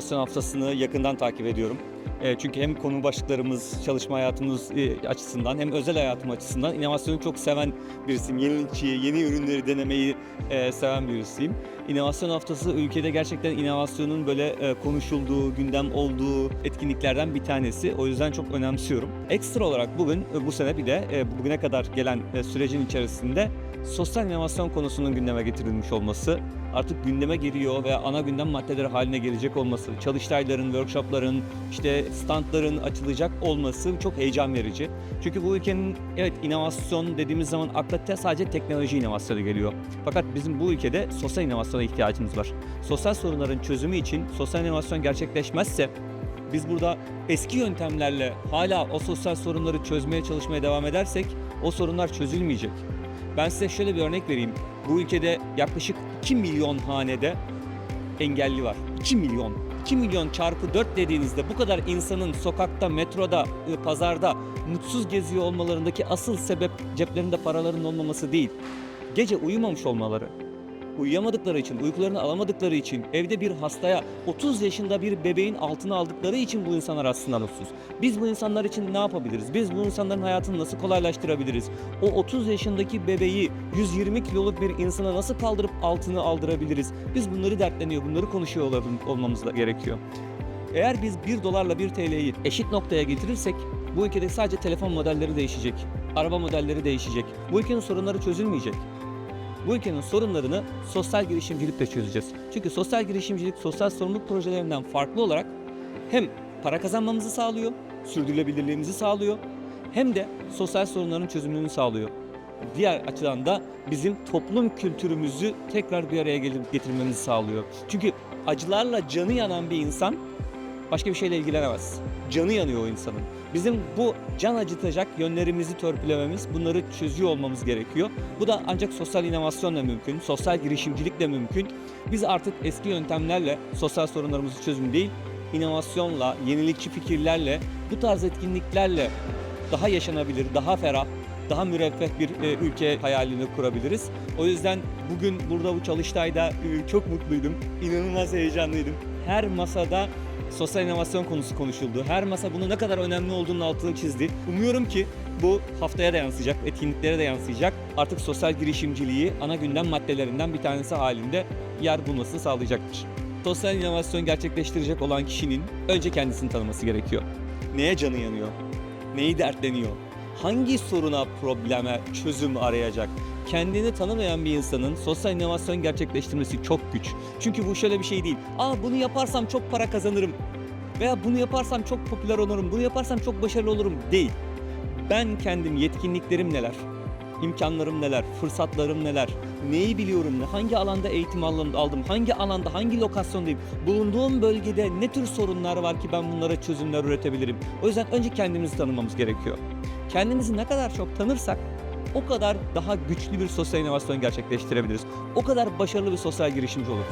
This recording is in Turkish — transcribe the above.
inovasyon haftasını yakından takip ediyorum. E, çünkü hem konu başlıklarımız, çalışma hayatımız e, açısından hem özel hayatım açısından inovasyonu çok seven birisiyim. Yenilikçiyi, yeni ürünleri denemeyi e, seven birisiyim. İnovasyon haftası ülkede gerçekten inovasyonun böyle konuşulduğu, gündem olduğu etkinliklerden bir tanesi. O yüzden çok önemsiyorum. Ekstra olarak bugün, bu sene bir de bugüne kadar gelen sürecin içerisinde sosyal inovasyon konusunun gündeme getirilmiş olması, artık gündeme geliyor ve ana gündem maddeleri haline gelecek olması, çalıştayların, workshopların, işte standların açılacak olması çok heyecan verici. Çünkü bu ülkenin evet inovasyon dediğimiz zaman akla sadece teknoloji inovasyonu geliyor. Fakat bizim bu ülkede sosyal inovasyona ihtiyacımız var. Sosyal sorunların çözümü için sosyal inovasyon gerçekleşmezse biz burada eski yöntemlerle hala o sosyal sorunları çözmeye çalışmaya devam edersek o sorunlar çözülmeyecek. Ben size şöyle bir örnek vereyim. Bu ülkede yaklaşık 2 milyon hanede engelli var. 2 milyon. 2 milyon çarpı 4 dediğinizde bu kadar insanın sokakta, metroda, e, pazarda mutsuz geziyor olmalarındaki asıl sebep ceplerinde paraların olmaması değil. Gece uyumamış olmaları. Uyuyamadıkları için, uykularını alamadıkları için, evde bir hastaya 30 yaşında bir bebeğin altına aldıkları için bu insanlar aslında mutsuz. Biz bu insanlar için ne yapabiliriz? Biz bu insanların hayatını nasıl kolaylaştırabiliriz? O 30 yaşındaki bebeği 120 kiloluk bir insana nasıl kaldırıp altını aldırabiliriz? Biz bunları dertleniyor, bunları konuşuyor olmamız gerekiyor. Eğer biz 1 dolarla 1 TL'yi eşit noktaya getirirsek bu ülkede sadece telefon modelleri değişecek, araba modelleri değişecek. Bu ülkenin sorunları çözülmeyecek. Bu ülkenin sorunlarını sosyal girişimcilikle çözeceğiz. Çünkü sosyal girişimcilik sosyal sorumluluk projelerinden farklı olarak hem para kazanmamızı sağlıyor, sürdürülebilirliğimizi sağlıyor hem de sosyal sorunların çözümünü sağlıyor. Diğer açıdan da bizim toplum kültürümüzü tekrar bir araya getirmemizi sağlıyor. Çünkü acılarla canı yanan bir insan başka bir şeyle ilgilenemez. Canı yanıyor o insanın. Bizim bu can acıtacak yönlerimizi törpülememiz, bunları çözüyor olmamız gerekiyor. Bu da ancak sosyal inovasyonla mümkün, sosyal girişimcilikle mümkün. Biz artık eski yöntemlerle sosyal sorunlarımızı çözüm değil, inovasyonla, yenilikçi fikirlerle, bu tarz etkinliklerle daha yaşanabilir, daha ferah, daha müreffeh bir e, ülke hayalini kurabiliriz. O yüzden bugün burada bu çalıştayda e, çok mutluydum. İnanılmaz heyecanlıydım. Her masada sosyal inovasyon konusu konuşuldu. Her masa bunun ne kadar önemli olduğunun altını çizdi. Umuyorum ki bu haftaya da yansıyacak, etkinliklere de yansıyacak. Artık sosyal girişimciliği ana gündem maddelerinden bir tanesi halinde yer bulmasını sağlayacaktır. Sosyal inovasyon gerçekleştirecek olan kişinin önce kendisini tanıması gerekiyor. Neye canı yanıyor? Neyi dertleniyor? Hangi soruna, probleme çözüm arayacak? Kendini tanımayan bir insanın sosyal inovasyon gerçekleştirmesi çok güç. Çünkü bu şöyle bir şey değil. Aa bunu yaparsam çok para kazanırım. Veya bunu yaparsam çok popüler olurum. Bunu yaparsam çok başarılı olurum. Değil. Ben kendim yetkinliklerim neler? imkanlarım neler, fırsatlarım neler, neyi biliyorum, ne- hangi alanda eğitim aldım, hangi alanda, hangi lokasyondayım, bulunduğum bölgede ne tür sorunlar var ki ben bunlara çözümler üretebilirim. O yüzden önce kendimizi tanımamız gerekiyor. Kendimizi ne kadar çok tanırsak o kadar daha güçlü bir sosyal inovasyon gerçekleştirebiliriz. O kadar başarılı bir sosyal girişimci oluruz.